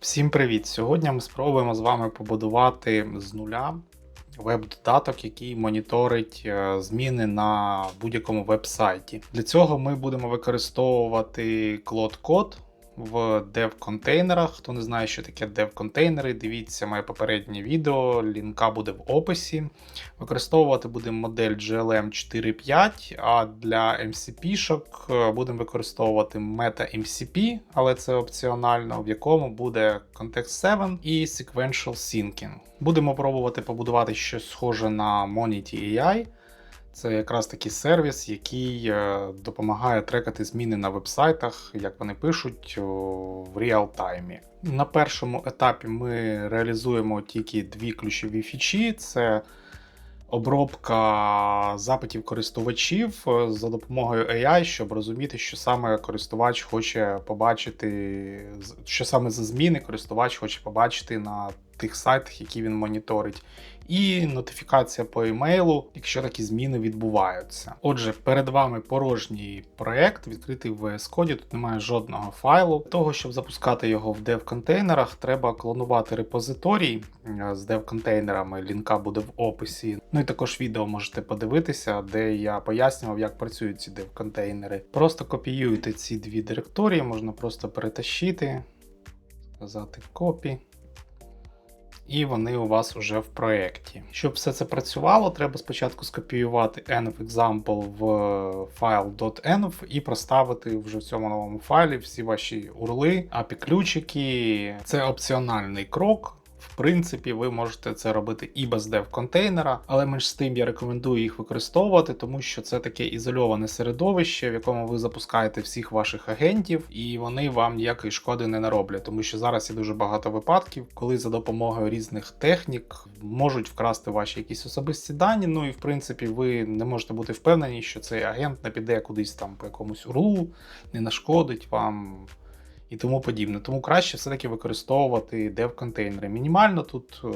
Всім привіт! Сьогодні ми спробуємо з вами побудувати з нуля веб-додаток, який моніторить е, зміни на будь-якому веб-сайті. Для цього ми будемо використовувати Cloud в dev-контейнерах. Хто не знає, що таке dev-контейнери, дивіться моє попереднє відео, лінка буде в описі. Використовувати будемо модель GLM 4.5, а для MCP-шок е, будемо використовувати Meta MCP, але це опціонально, в якому буде Context 7 і Sequential Syncing. Будемо пробувати побудувати щось схоже на Monity AI. Це якраз такий сервіс, який е, допомагає трекати зміни на вебсайтах, як вони пишуть в реал-таймі. На першому етапі ми реалізуємо тільки дві ключові фічі: це обробка запитів користувачів е, за допомогою AI, щоб розуміти, що саме користувач хоче побачити, що саме за зміни користувач хоче побачити на тих сайтах, які він моніторить, і нотифікація по емейлу, якщо такі зміни відбуваються. Отже, перед вами порожній проект, відкритий в VS Code, тут немає жодного файлу. Для того, щоб запускати його в dev-контейнерах, треба клонувати репозиторій е, з dev-контейнерами, лінка буде в описі. Ну і також відео можете подивитися, де я пояснював, як працюють ці dev-контейнери. Просто копіюєте ці дві директорії, можна просто перетащити, сказати копі і вони у вас вже в проєкті. Щоб все це працювало, треба спочатку скопіювати env-example в файл .env і проставити вже в цьому новому файлі всі ваші урли, API-ключики. Це опціональний крок. Принципі, ви можете це робити і без dev-контейнера, але менш з тим я рекомендую їх використовувати, тому що це таке ізольоване середовище, в якому ви запускаєте всіх ваших агентів, і вони вам ніякої шкоди не нароблять, тому що зараз є дуже багато випадків, коли за допомогою різних технік можуть вкрасти ваші якісь особисті дані. Ну і в принципі, ви не можете бути впевнені, що цей агент не піде кудись там по якомусь урлу, не нашкодить вам і тому подібне. Тому краще все-таки використовувати dev-контейнери. Мінімально тут е,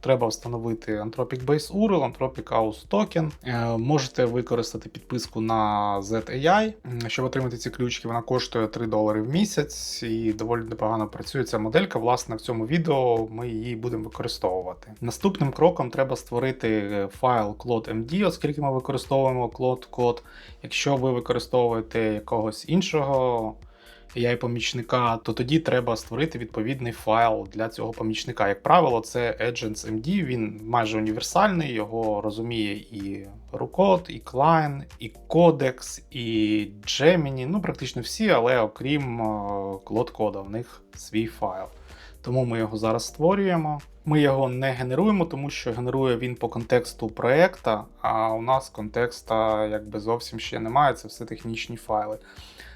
треба встановити Anthropic Base URL, Anthropic House Token. Е, можете використати підписку на ZAI, щоб отримати ці ключики. Вона коштує 3 долари в місяць і доволі непогано працює ця моделька. Власне, в цьому відео ми її будемо використовувати. Наступним кроком треба створити е, файл CloudMD, оскільки ми використовуємо Cloud Code. Якщо ви використовуєте якогось іншого ai помічника, то тоді треба створити відповідний файл для цього помічника. Як правило, це AgentsMD, він майже універсальний, його розуміє і Рукод, і Klein, і Codex, і Gemini, ну практично всі, але окрім Cloud кода, в них свій файл. Тому ми його зараз створюємо. Ми його не генеруємо, тому що генерує він по контексту проекта, а у нас контекста якби зовсім ще немає, це все технічні файли.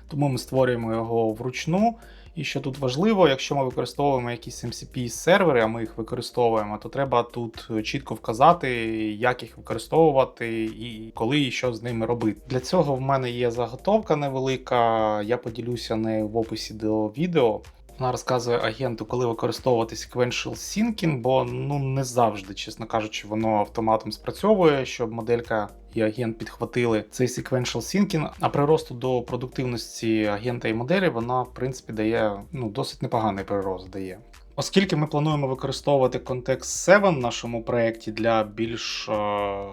Тому ми створюємо його вручну. І що тут важливо, якщо ми використовуємо якісь MCP сервери, а ми їх використовуємо, то треба тут чітко вказати, як їх використовувати і коли і що з ними робити. Для цього в мене є заготовка невелика, я поділюся нею в описі до відео. Вона розказує агенту, коли використовувати sequential syncing, бо ну не завжди, чесно кажучи, воно автоматом спрацьовує, щоб моделька і агент підхватили цей sequential syncing, А приросту до продуктивності агента і моделі вона, в принципі, дає ну, досить непоганий прирост дає. Оскільки ми плануємо використовувати Context 7 в нашому проєкті для більш е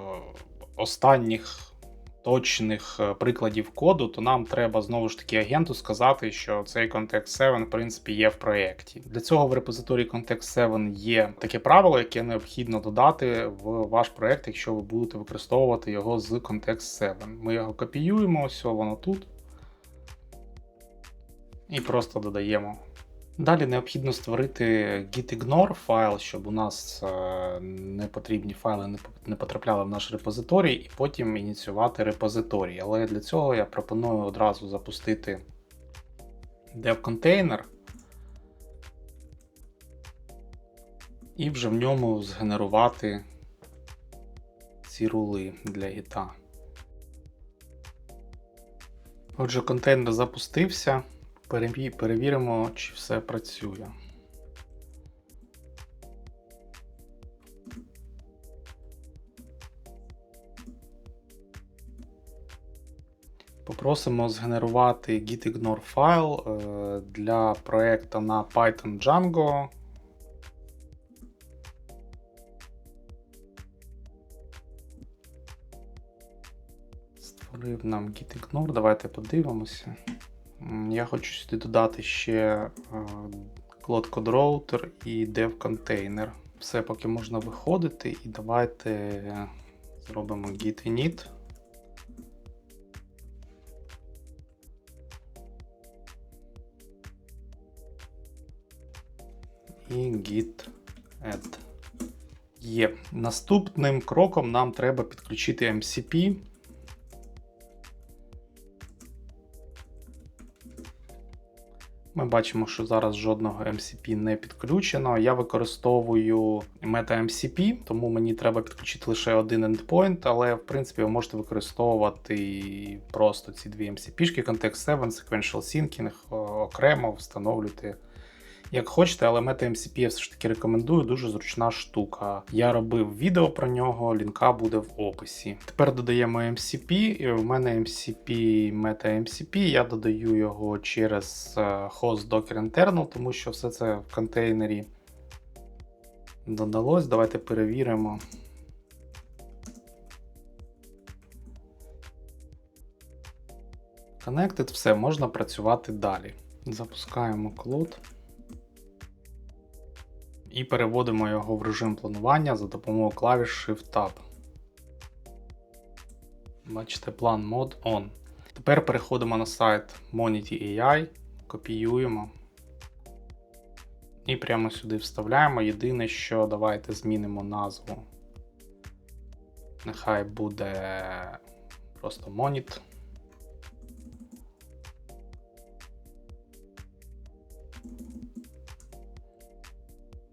останніх точних е, прикладів коду, то нам треба знову ж таки агенту сказати, що цей Context 7 в принципі є в проєкті. Для цього в репозиторії Context 7 є таке правило, яке необхідно додати в ваш проєкт, якщо ви будете використовувати його з Context 7. Ми його копіюємо, ось воно тут. І просто додаємо Далі необхідно створити gitignore файл, щоб у нас е, непотрібні файли не потрапляли в наш репозиторій, і потім ініціювати репозиторій. Але для цього я пропоную одразу запустити dev-контейнер і вже в ньому згенерувати ці рули для гіта. Отже, контейнер запустився перевіримо, чи все працює. Попросимо згенерувати gitignore файл е, для проекту на Python Django. Створив нам gitignore, давайте подивимося. Я хочу сюди додати ще е, Cloud Code Router і Dev Container. Все поки можна виходити, і давайте зробимо git init. І git add. Є. Наступним кроком нам треба підключити MCP. Ми бачимо, що зараз жодного MCP не підключено. Я використовую MetaMCP, тому мені треба підключити лише один endpoint, але в принципі ви можете використовувати просто ці дві MCP-шки, Context 7, Sequential Syncing окремо встановлювати як хочете, але MetaMCP я все ж таки рекомендую, дуже зручна штука. Я робив відео про нього, лінка буде в описі. Тепер додаємо MCP, і в мене MCP MetaMCP, я додаю його через е, host Docker Internal, тому що все це в контейнері додалось. Давайте перевіримо. Connected, все, можна працювати далі. Запускаємо клод і переводимо його в режим планування за допомогою клавіш Shift-Tab. Бачите, план мод on. Тепер переходимо на сайт Monity AI, копіюємо і прямо сюди вставляємо. Єдине, що давайте змінимо назву. Нехай буде просто Monit.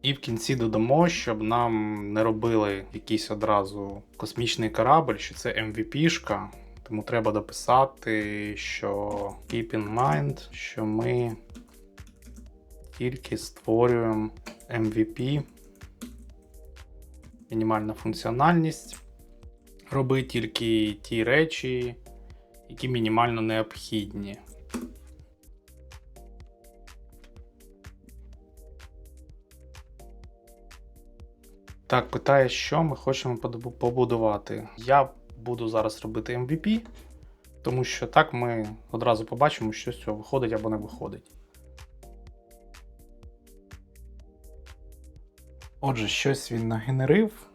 І в кінці додамо, щоб нам не робили якийсь одразу космічний корабль, що це MVP-шка. Тому треба дописати, що keep in mind, що ми тільки створюємо MVP, мінімальна функціональність. Роби тільки ті речі, які мінімально необхідні. Так, питає, що ми хочемо побудувати. Я буду зараз робити MVP, тому що так ми одразу побачимо, що з цього виходить або не виходить. Отже, щось він нагенерив.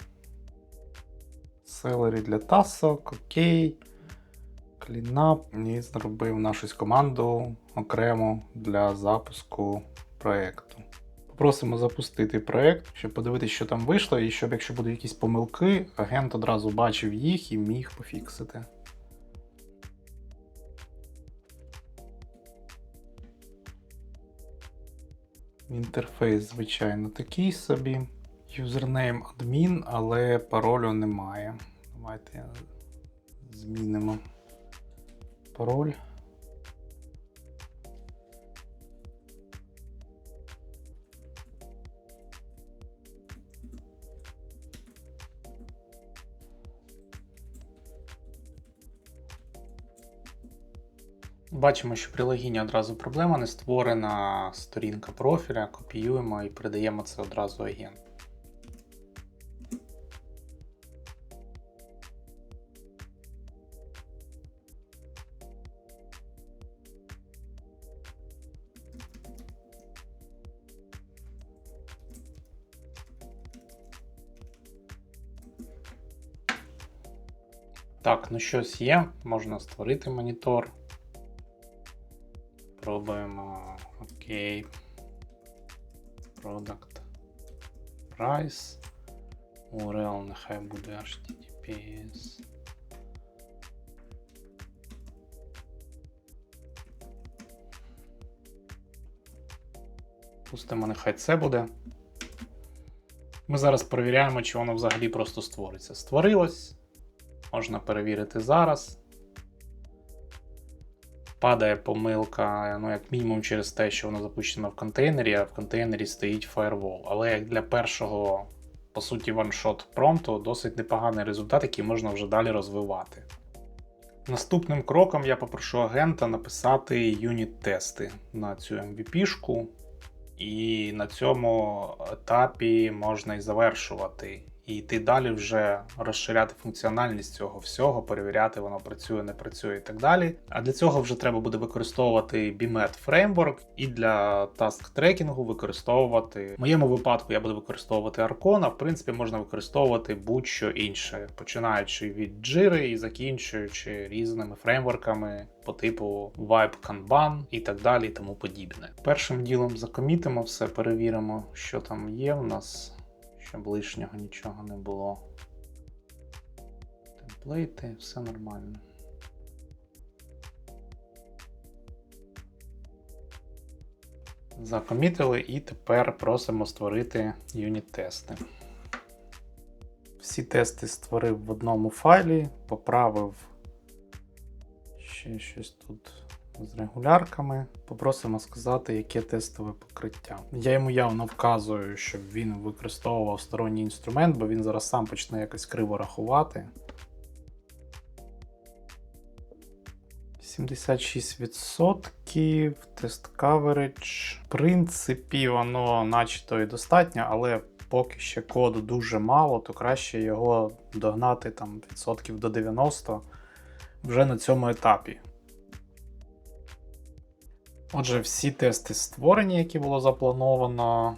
Селері для тасок, окей. Клінап і зробив нашу команду окремо для запуску проєкту. Просимо запустити проект, щоб подивитися, що там вийшло, і щоб, якщо будуть якісь помилки, агент одразу бачив їх і міг пофіксити. Інтерфейс, звичайно, такий собі. Юзернейм адмін, але паролю немає. Давайте змінимо пароль. Бачимо, що при логіні одразу проблема не створена сторінка профіля, копіюємо і передаємо це одразу агенту. Так, ну щось є, можна створити монітор. Пробуємо окей. Product Price. URL нехай буде HTTPS. Пустимо, нехай це буде. Ми зараз перевіряємо, чи воно взагалі просто створиться. Створилось. Можна перевірити зараз падає помилка, ну, як мінімум, через те, що воно запущено в контейнері, а в контейнері стоїть firewall. Але як для першого, по суті, ваншот промпту досить непоганий результат, який можна вже далі розвивати. Наступним кроком я попрошу агента написати юніт-тести на цю MVP-шку, і на цьому етапі можна і завершувати. І йти далі вже розширяти функціональність цього всього, перевіряти, воно працює, не працює і так далі. А для цього вже треба буде використовувати BMET фреймворк і для task трекінгу використовувати. В моєму випадку я буду використовувати Arcon, а в принципі можна використовувати будь-що інше, починаючи від Jira і закінчуючи різними фреймворками по типу Vibe Kanban і так далі, і тому подібне. Першим ділом закомітимо все, перевіримо, що там є в нас щоб лишнього нічого не було. Темплейти, все нормально. Закомітили і тепер просимо створити юніт-тести. Всі тести створив в одному файлі, поправив ще щось тут з регулярками. Попросимо сказати, яке тестове покриття. Я йому явно вказую, щоб він використовував сторонній інструмент, бо він зараз сам почне якось криво рахувати. 76% тест coverage. В принципі, воно начебто і достатньо, але поки ще коду дуже мало, то краще його догнати там відсотків до 90 вже на цьому етапі. Отже, всі тести створені, які було заплановано.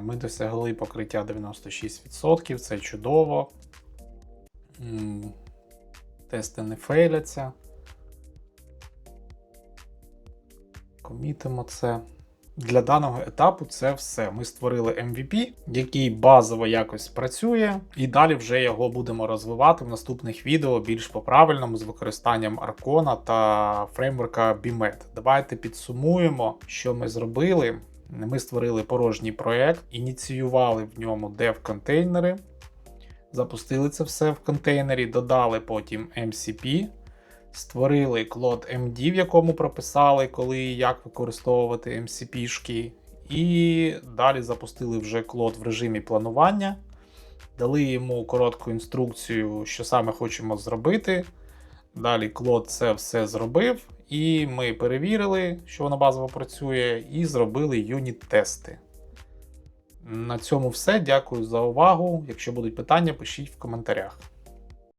Ми досягли покриття 96%, це чудово. Тести не фейляться. Комітимо це. Для даного етапу це все. Ми створили MVP, який базово якось працює, і далі вже його будемо розвивати в наступних відео більш по-правильному з використанням Аркона та фреймворка BMET. Давайте підсумуємо, що ми зробили. Ми створили порожній проект, ініціювали в ньому dev-контейнери, запустили це все в контейнері, додали потім MCP. Створили клод MD, в якому прописали, коли і як використовувати MCP-шки. І далі запустили вже клод в режимі планування. Дали йому коротку інструкцію, що саме хочемо зробити. Далі клод це все зробив. І ми перевірили, що воно базово працює, і зробили юніт-тести. На цьому все. Дякую за увагу. Якщо будуть питання, пишіть в коментарях.